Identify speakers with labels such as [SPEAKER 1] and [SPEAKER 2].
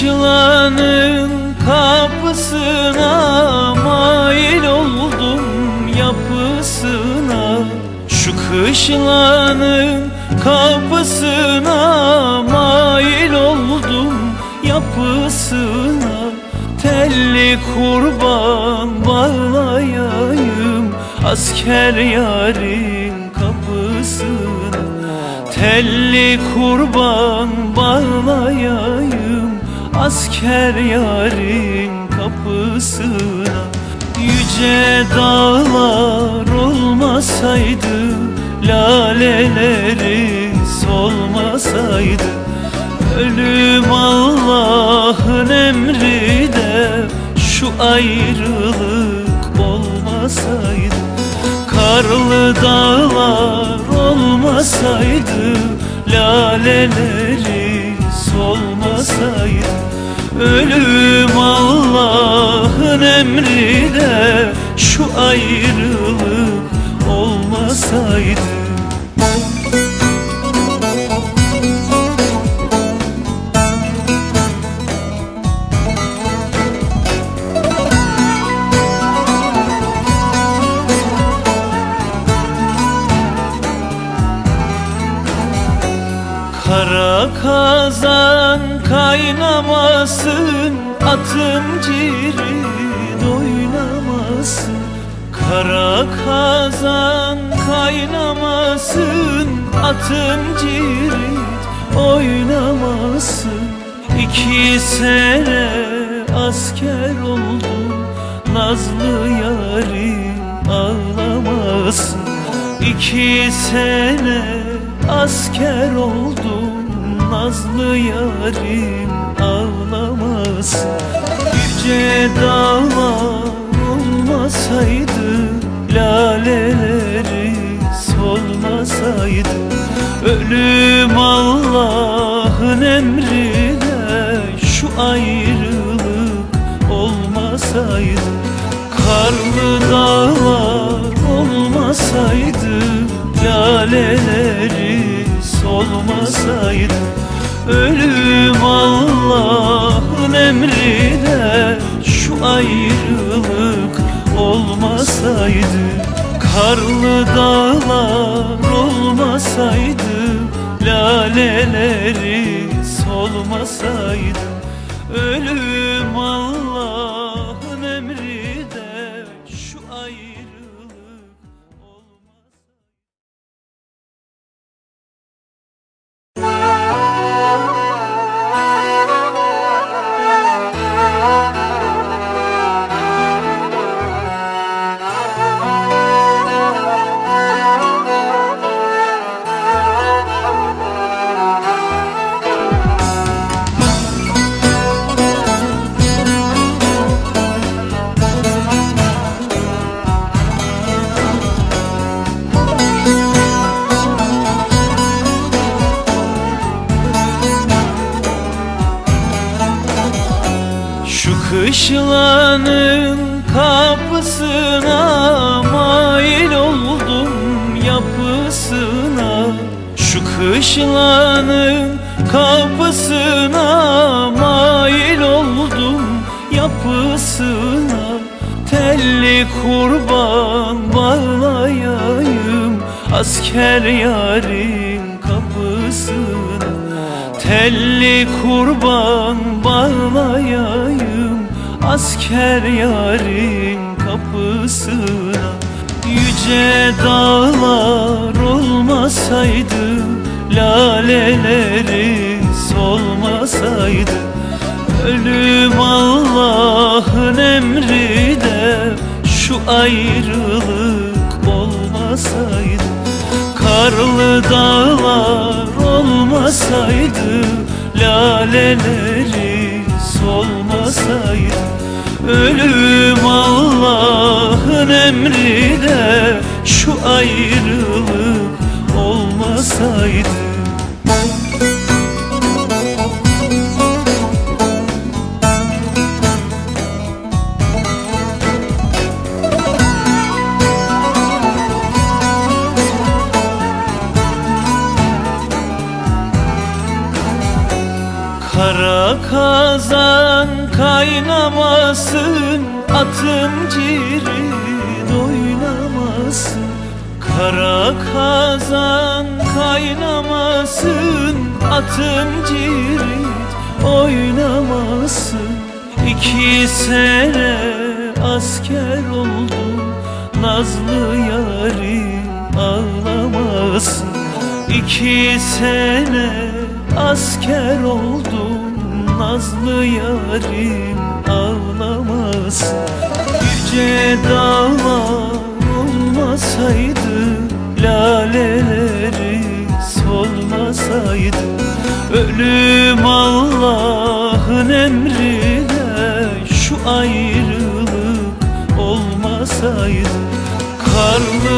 [SPEAKER 1] kışlanın kapısına mail oldum yapısına. Şu kışlanın kapısına mail oldum yapısına. Telli kurban bağlayayım asker yarın kapısına. Telli kurban bağlayayım asker yarın kapısına. Yüce dağlar olmasaydı laleleri solmasaydı. Ölüm Allah'ın emri de şu ayrılık olmasaydı. Karlı dağlar olmasaydı Laleleri solmasaydı Ölüm Allah'ın emri de şu ayrılık olmasaydı Kara kazan kaynamasın Atım cirit oynamasın Kara kazan kaynamasın Atım cirit oynamasın. İki sene asker oldum Nazlı yarim ağlamasın. İki sene asker oldum Nazlı yarim ağlamasın Yüce dağlar olmasaydı Laleleri solmasaydı Ölüm Allah'ın emrine Şu ayrılık olmasaydı Karlı dağlar olmasaydı Laleleri solmasaydı Ölüm Allah'ın emrine Şu ayrılık olmasaydı Karlı dağlar olmasaydı Laleleri solmasaydı Ölüm Allah'ın emri de Şu ayrılık kışlanın kapısına mail oldum yapısına. Şu kışlanın kapısına mail oldum yapısına. Telli kurban bağlayayım asker yarın kapısına. Telli kurban bağlayayım asker yarın kapısına Yüce dağlar olmasaydı laleleri solmasaydı Ölüm Allah'ın emri de şu ayrılık olmasaydı Karlı dağlar olmasaydı Laleleri solmasaydı Ölüm Allah'ın emri de Şu ayrılık olmasaydı Kara kazan kaynamasın Atım cirit oynamasın Kara kazan kaynamasın Atım cirit oynamasın. İki sene asker oldum Nazlı yarim ağlamasın. İki sene asker oldum Nazlı yarim ağlamasın Yüce dağlar olmasaydı Laleleri solmasaydı. Ölüm Allah'ın emrine Şu ayrılık olmasaydı